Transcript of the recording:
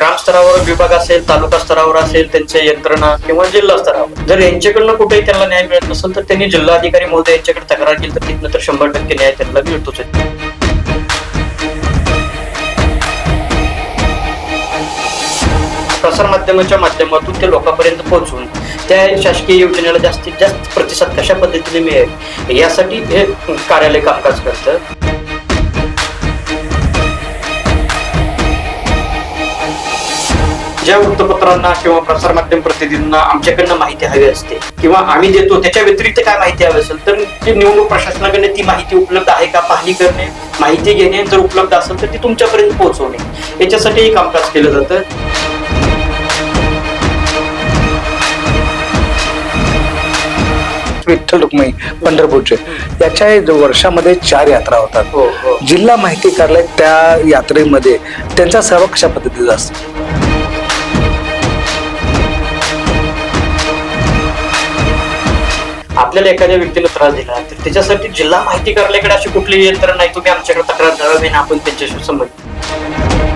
ग्रामस्तरावर विभाग असेल तालुका स्तरावर असेल त्यांच्या यंत्रणा किंवा जिल्हा स्तरावर जर यांच्याकडनं कुठेही त्यांना न्याय मिळत नसेल तर त्यांनी जिल्हाधिकारी महोदय यांच्याकडे तक्रार केली तर तिथनं तर शंभर टक्के न्याय त्यांना मिळतोच आहे. प्रसारमाध्यमाच्या माध्यमातून ते लोकांपर्यंत पोहोचून त्या शासकीय योजनेला जास्तीत जास्त प्रतिसाद कशा पद्धतीने मिळेल यासाठी हे कार्यालय कामकाज करतं ज्या वृत्तपत्रांना किंवा प्रसारमाध्यम प्रतिनिधींना आमच्याकडनं माहिती हवी असते किंवा आम्ही देतो त्याच्या व्यतिरिक्त काय माहिती हवी असेल तर ती निवडणूक प्रशासनाकडे ती माहिती उपलब्ध आहे का? पाहणी करणे माहिती घेणे जर उपलब्ध असेल तर ती तुमच्यापर्यंत पोहोचवणे. याच्यासाठीही कामकाज केलं जातं. विठ्ठल रुक्मिणी पंढरपूरचे. याच्या जो वर्षामध्ये चार यात्रा होतात. हो हो. जिल्हा माहिती कार्यालय त्या यात्रेमध्ये त्यांचा सहभाग कशा पद्धतीचा असतो आपल्याला एखाद्या व्यक्तीला त्रास दिला तर त्याच्यासाठी जिल्हा माहिती कार्यालयाकडे अशी कुठली यंत्रणा नाही. तुम्ही आमच्याकडे तक्रार द्यावी ना आपण त्यांच्याशी संबंधित